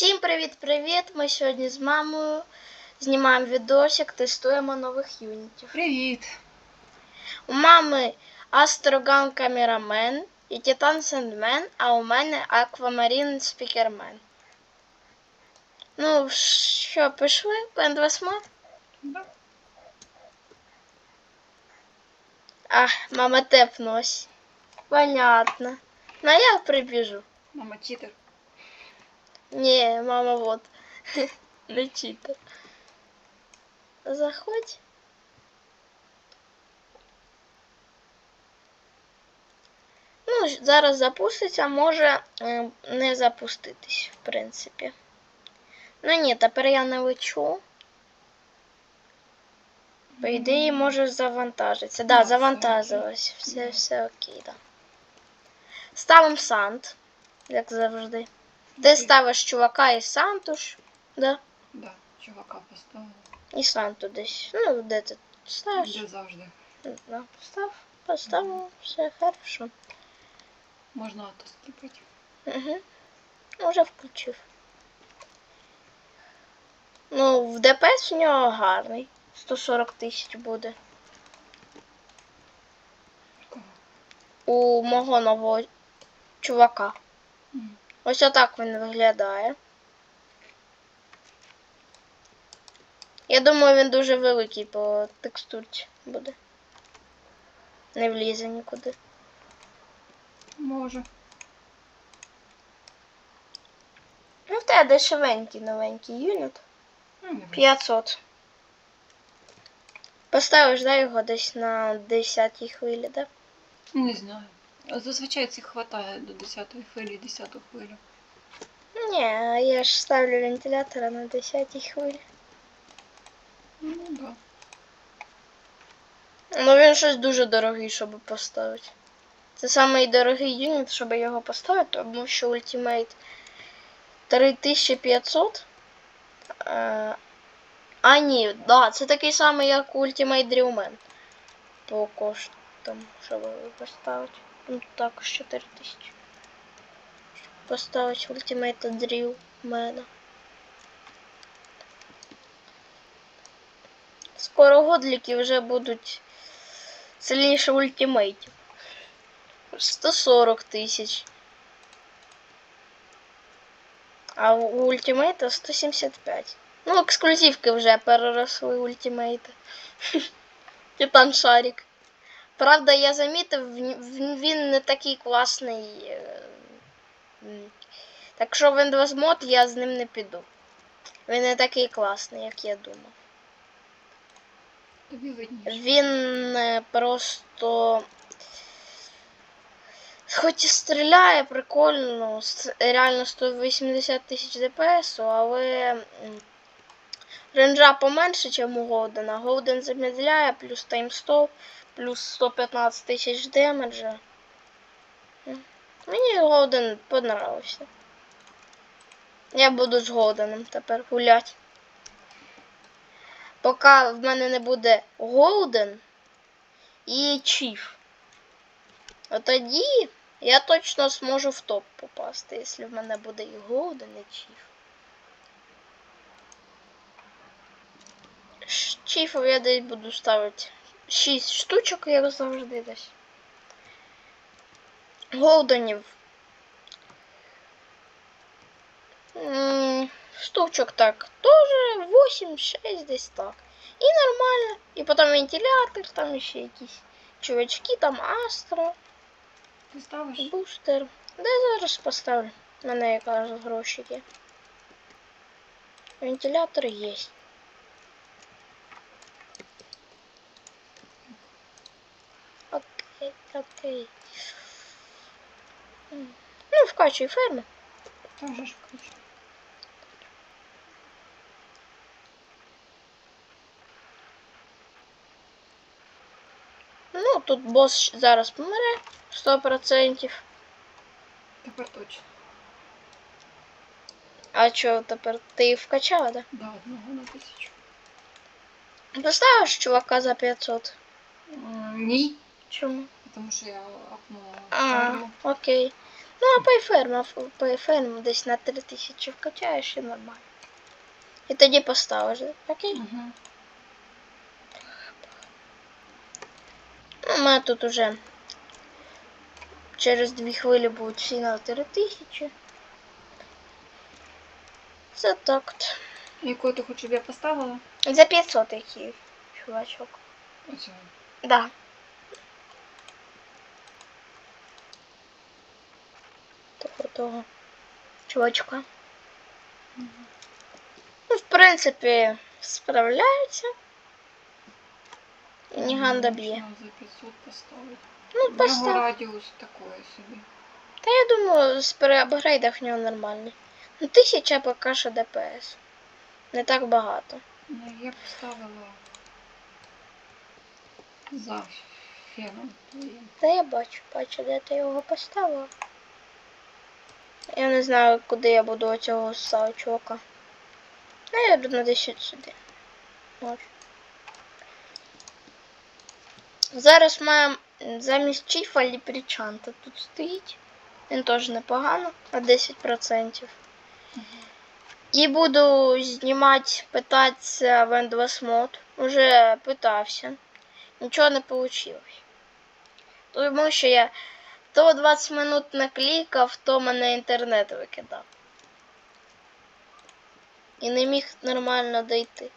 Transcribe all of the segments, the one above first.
Всім привіт-привіт! Ми сьогодні з мамою знімаємо відосик, тестуємо нових юнітів. Привіт! У мами Астроган Камерамен і Титан Сендмен, а у мене Аквамарін Спікермен. Ну, що, пішли? Пендвесмот? Да. А, мама тепнулась. Понятно. Ну, я прибіжу. Мама читер. Не, мама вот. Не читер. Заходь. Ну, зараз запуститься, може е, не запуститись, в принципі. Ну ні, тепер я не лечу. По ідеї, може завантажитися. Да, Да, все завантажилось. Все, все окей, да. Ставимо сант, як завжди. Ти ставиш чувака і Сантуш, да? Да, чувака поставила. І Санту десь. Ну, де ти ставиш? Де завжди. Да, постав, поставив, все хорошо. Можна ато скіпати. Угу. Уже включив. Ну, в ДПС у нього гарний. 140 тисяч буде. Кого? У мого нового чувака. М. Ось отак він виглядає. Я думаю, він дуже великий по текстурці буде. Не влізе нікуди. Може. Ну, в тебе дешевенький новенький юніт. Ну, 500. Поставиш, да, його десь на 10 хвилі, да? Не знаю. Зазвичай цих хватає до 10-ї хвилі, 10-ту хвилю. Ні, я ж ставлю вентилятора на 10-й хвилі. Ну да. Ну він щось дуже дорогий, щоб поставити. Це самий дорогий юніт, щоб його поставити, тому що Ultimate 3500. Е, А ні, да, це такий самий, як Ultimate Drillman. По коштам, щоб його поставити. Ну, також 4000. Щоб поставити Ultimate Drillman. Скоро годліки вже будуть сильніше ультимейтів. 140 тисяч. А у ультимейта 175. Ну, ексклюзивки вже переросли ультимейти. Титан Шарик. Правда, я замітив, він- не такий класний. е. Так що Windows Mod я з ним не піду. Він не такий класний, як я думав. Він е, просто. Хоч і стріляє прикольно, реально 180 тисяч ДПС, але ренджа поменше, ніж у Голдена. Голден замедляє, плюс таймстоп, плюс 115 тисяч демеджа. Мені Голден понравився. Я буду з Голденом тепер гуляти. Поки в мене не буде Голден і Чіф. От тоді я точно зможу в топ попасти, якщо в мене буде і Голден, і Чіф. Чіфів я десь буду ставити 6 штучок, як завжди десь. Голденів. Штучок так, тоже 8-6 десь так. І нормально. І потім вентилятор, там ще якісь чувачки, там Астро, Ти ставиш? бустер. Де зараз поставлю? У мене якраз гроші є. Вентилятор є. Окей. Ну, вкачуй ферму. Там же ж. Ну, тут бос зараз помре 100%. Тепер точно. А що тепер? Ти вкачала, да? Да, одного на тисячу. Поставиш чувака за 500. М, Ні. Чому? Тому що я апнула А, окей. Ну, а пайферм, пайферм десь на 3000 вкачаєш і нормально. І тоді поставиш, окей? Угу. Ну, у мене тут уже через дві хвилі будуть всі на 3000. Це так. от. Яку ти хочеш, щоб я поставила? За 500 який чувачок. Оцю. Да. Того чувачка. Ну, в принципі, справляється. І Ніганда б'є. За 500 поставити. Ну, постав. радіус такої собі. Та я думаю, з переапгрейдах в нього нормальний. Ну, тисяча поки що ДПС. Не так багато. Ну, я поставила за феном. Та я бачу, бачу, де ти його поставила. Я не знаю, куди я буду оцього ставити чувака. Наверно, десь от сюди. Може. Зараз маємо замість Чіфа Ліпрічанта тут стоїть. Він теж непогано, на 10%. І буду знімати, питатися в Endless Mode. Уже питався. Нічого не вийшло. Тому що я то 20 минут наклікав, то мене інтернет викидав. І не міг нормально дойти.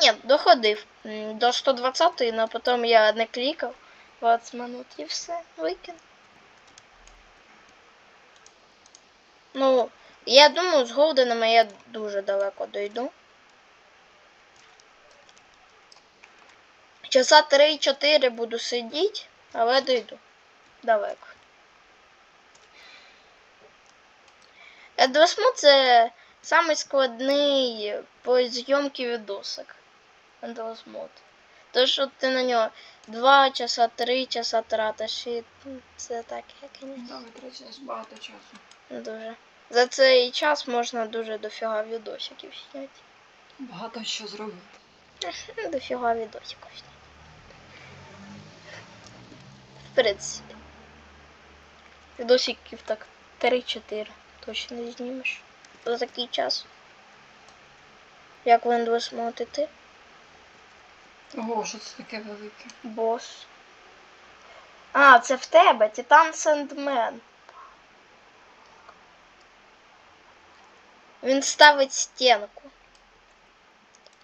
Ні, доходив до 120 але потім я не клікав 20 минут і все, викинув. Ну, я думаю, з Голденами я дуже далеко дойду. Часа 3-4 буду сидіти, але дойду. Далеко. Едвесму це самий складний по зйомці відосик. Endless Тож що ти на нього 2 часа, 3 часа тратиш і це таке, звісно. Да, витрачаєш багато часу. Дуже. За цей час можна дуже дофіга відосиків зняти. Багато що зробити. Дофіга відосиків зняти. В принципі. Відосиків так 3-4 точно не знімеш. За такий час. Як Windows іти? Ого, що це таке велике? Бос. А, це в тебе, Титан Сендмен. Він ставить стінку.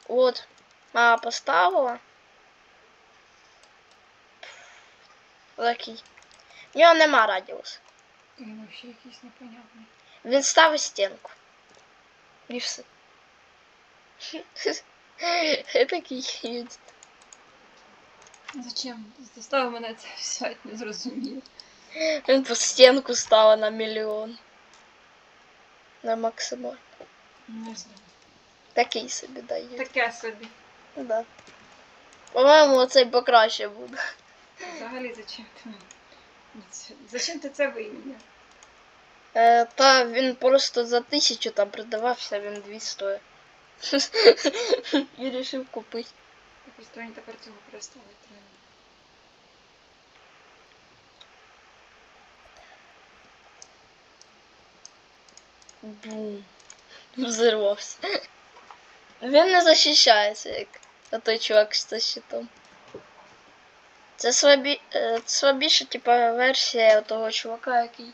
От. Мама поставила. Такий. В нього нема радіусу. Він взагалі якийсь непонятний. Він ставить стінку. І все. Такий. Зачем? Заставив мене це взяти, не зрозумів. Він по стінку стала на мільйон. На максимум. Не знаю. Такий собі дає. Таке собі. Да. По-моєму, оцей покраще буде. Взагалі зачем ти Зачем ти це виміняв? Е, та він просто за тисячу там продавався, він дві стоїть. І вирішив купити. Просто мені тепер цього переставити треба. Бум. Взорвався. Він не захищається, як той чувак з щитом. Це слабі... е, слабіша, типа, версія того чувака, який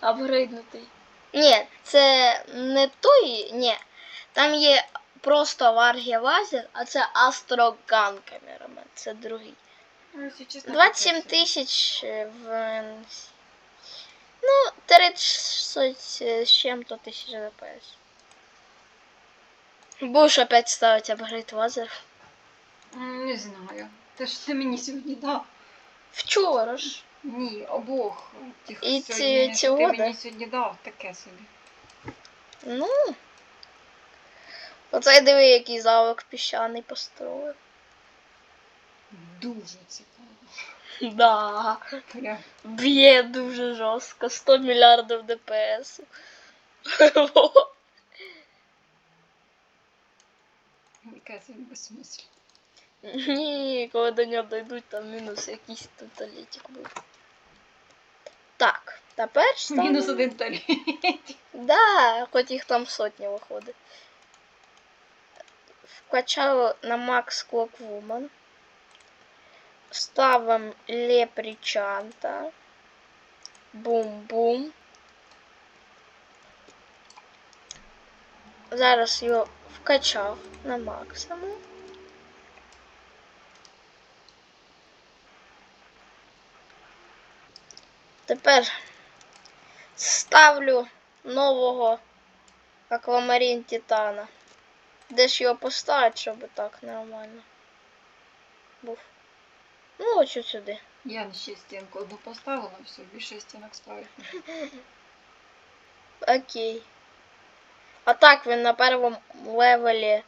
апгрейднутий. Ні, це не той, ні. Там є просто Варгі Лазер, а це Астроган камерамен. Це другий. Ну, якщо чесно, 27 таке тисяч в. Ну, 30 з чим-то тисяч ДПС. Будеш опять ставити апгрейд лазер? Не знаю. Те ж ти мені сьогодні дав. Вчора ж. Ні, обох тих І ці- сьогодні, цього, ти да? мені сьогодні дав, таке собі. Ну. Оцей диви, який залок піщаний построїв. Дуже цікаво. Да. Прям. Б'є дуже жорстко. 100 мільярдів ДПС. Яке це безсмисло. Ні, коли до нього дойдуть, там мінус якийсь тоталітик буде. Так, тепер ставлю... Мінус один таріль. Да, хоч їх там сотня виходить. Вкачали на Clock Woman. Ставимо Лепричанта. Бум-бум. Зараз його вкачав на максимум. Тепер ставлю нового аквамарін Титана. Де ж його поставити, щоб так нормально був. Ну, ось от сюди. Я ще стінку одну поставила, все, більше стінок ставити. Окей. А так він на першому левелі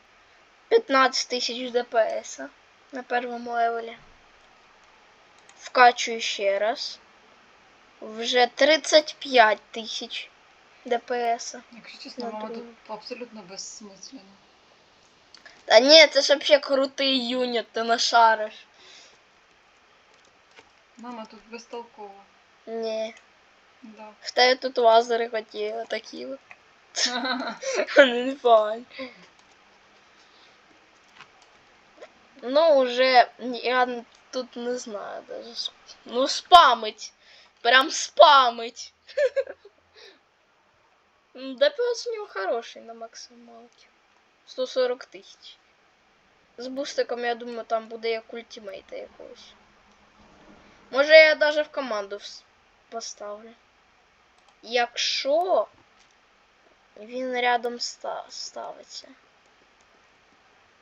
15 тисяч ДПС. На першому левелі. Вкачую ще раз. Вже 35 тисяч ДПС. Якщо чесно, На мама тут другу. абсолютно безсмислено. Та ні, це ж вообще крутий юніт, ти нашариш. Мама тут безтолкова. Ні. Да. В тебе тут лазери хотіли такі. от. Вони не файн. Ну, уже я н- тут не знаю даже. с- Ну, спамить. Прям спамить. ДПС у него хороший на максималке. 140 тисяч. З бустиком, я думаю, там буде як ультимейта якогось. Може я даже в команду поставлю. Якщо він рядом ста- ставиться.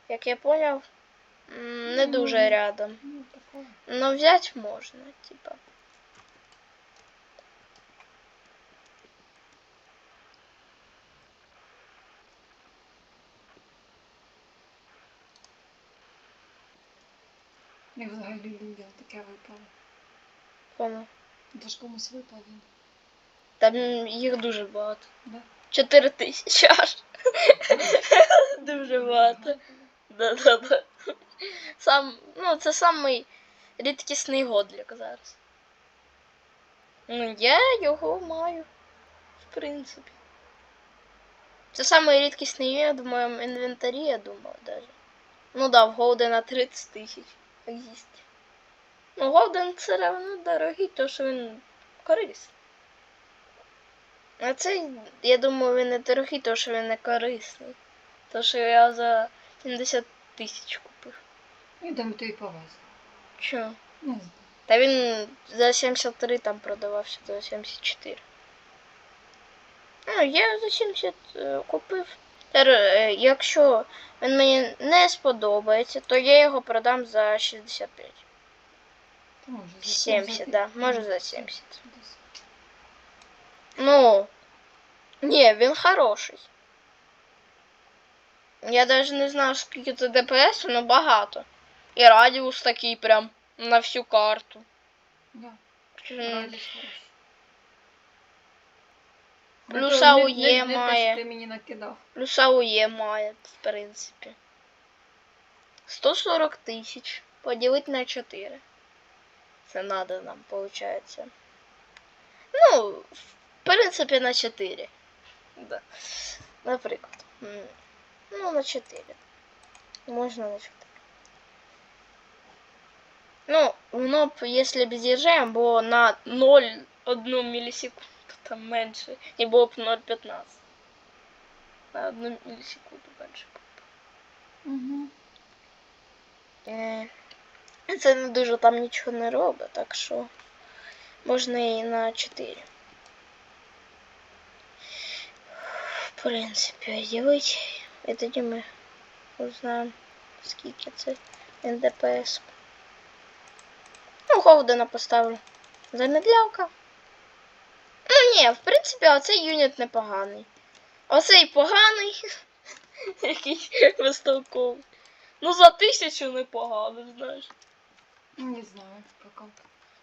Як я поняв, не дуже рядом. Ну. Но взять можна, типа. Як взагалі людям таке випало. Кому? Це ж комусь випав він. Там їх дуже багато. Да? 4 тисячі аж. дуже багато. Да-да-да. Сам, ну, це самий рідкісний годлік зараз. Ну, я його маю, в принципі. Це самий рідкісний юніт в моєму інвентарі, я думаю, даже. Ну да, в Голдена 30 тисяч їсть. Ну, Голден все равно дорогий, тому що він корисний. А цей, я думаю, він не дорогий, тому що він не корисний. Тому що я за 70 тисяч купив. І там то й повезло. Чого? Не знаю. Та він за 73 там продавався, за 74. Ну, я за 70 е, купив. Тепер, е, якщо він мені не сподобається, то я його продам за 65. Може за 70, да, може за 70. 70. Ну, ні, він хороший. Я навіть не знаю, скільки це ДПС, але багато. І радіус такий прям на всю карту. Да. М, радість хороший. Ну, Плюс то не- AOE не- не те, має. що Ти мені накидав. Плюс АУЕ має, в принципі. 140 тисяч. Поділити на 4. Це надо нам, виходить. Ну, в принципі, на 4. Да. Наприклад. М, Ну, на 4. Можна на 4. Ну, воно б, якщо б з'їжджаємо, було на 0,1 мілісекунду, Там менше. І було б 0,15. На одну мілісекунду менше. Угу. Е, Це не дуже там нічого не робить, так що можна і на 4. В принципі, ділить. І тоді ми узнаємо, скільки це НДПС. Ну, Голдена поставлю. Замедлявка. Ну ні, в принципі, оцей юніт непоганий. Оцей поганий. Який безтолковий. Ну за тисячу непогано, знаєш. Не знаю, пока.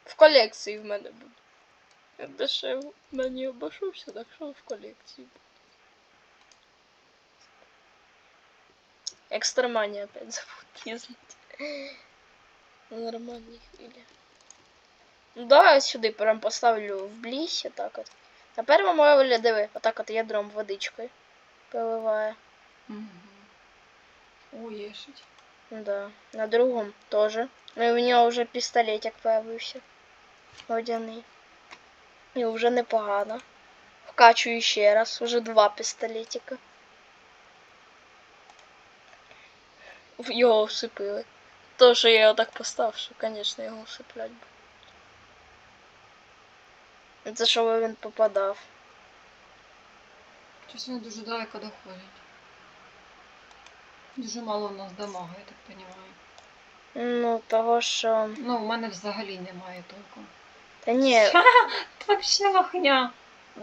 В колекції в мене буде. Я дешево на ній так що в колекції буде. Екстремані опять забув пізнати. Нормальні хвилі. Ну, Давай ось сюди прям поставлю в лісі, так от. Тепер мамуля, диви, отак от ядром водичкою поливає. Угу. О, єшить. Да. На другому теж. Ну і в нього вже пістолетик появився. Водяний. І вже непогано. Вкачую ще раз, уже два пістолетика. Його всипили. То, що я його так поставив, що, звісно, його всиплять буде. Це щоб він попадав. Щось вони дуже далеко доходять. Дуже мало в нас дамага, я так розумію. Ну, того що. Ну, у мене взагалі немає толком. Та ні, Та вообще лохня.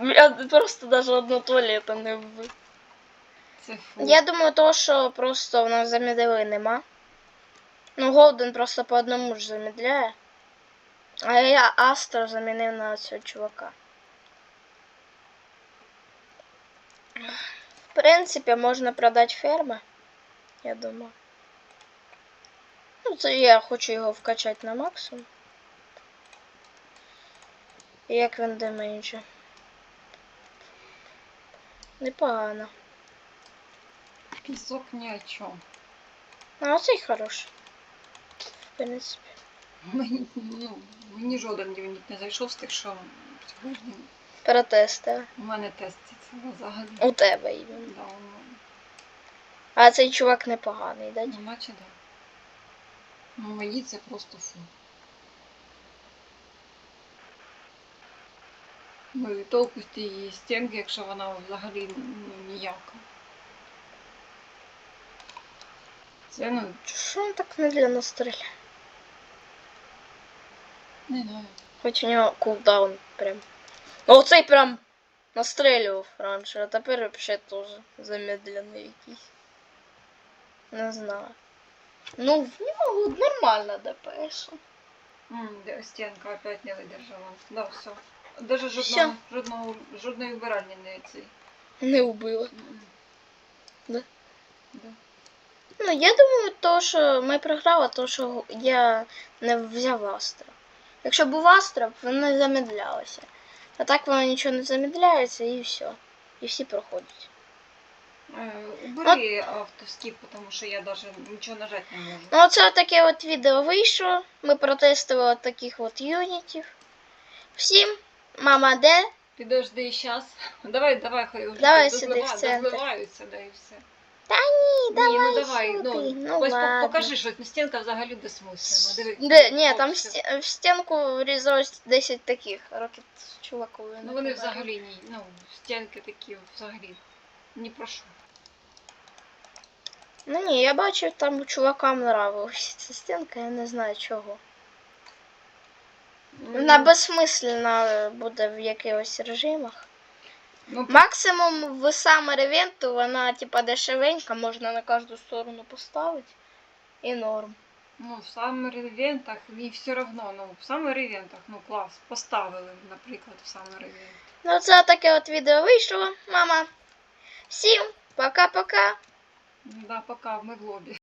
я просто даже одного туалета не вбив. Це фу. Я думаю, то, що просто в нас замедлили нема. Ну, Голден просто по одному ж замедляє. А я Астро замінив на цього чувака. В принципі, можна продати ферми. Я думаю. Ну, це я хочу його вкачати на максимум. І як він демейджі. Непогано. Пісок ні о чому. А оцей хороший. В принципі. Мені, ну, мені жоден дневник не зайшов з тих, що сьогодні Протести. у мене теститься взагалі. У тебе іменно. Да, ну, А цей чувак непоганий, да? ну, наче да. Ну, мої це просто фу. Ну і толку з тієї стінки, якщо вона взагалі ну, ніяка. Це ну, Що він так медленно стріляє? Не знаю. Хоч у нього кулдаун прям. Ну, Оцей прям настрелював раніше, а тепер взагалі теж замедлений якийсь. Не знаю. Ну, в нього нормально ДПС. М, стінка опять не видержала. Да, все. Даже жодного, жодного, жодної вбиральні не цей. Не вбила. Да? Да. Ну, я думаю, то, що ми програли, то, що я не взяв Астра. Якщо був Астра, воно не замедлялося. А так воно нічого не замедляється і все. І всі проходять. Е, Убери автоскіп, тому що я навіть нічого нажати не можу. Ну, оце таке от відео вийшло. Ми протестували таких от юнітів. Всім, мама де? Підожди щас. Давай, давай, хай вже Давай сюди, в центр. дозливаються, да і все. Ні, Ні, давай, ну давай, сюди. ну, ну ось ладно. покажи, що стінка взагалі безсмислена. Диви. Де, ні, там все. сті- в стінку врізалось 10 таких рокет чуваків. Ну вони взагалі ні, ну, стінки такі взагалі. Ні про що. Ну ні, я бачив, там чувакам нравилась ця стінка, я не знаю чого. Вона Ну, безсмислена буде в якихось режимах. Ну, Максимум в Summer Event вона типа дешевенька, можна на кожну сторону поставити. І норм. Ну, в саммер-івентах і все одно, ну, в саммер-івентах, ну клас, поставили, наприклад, в саммер-івент. Ну це таке от відео вийшло, мама. Всім пока-пока. Да, пока ми в лобі.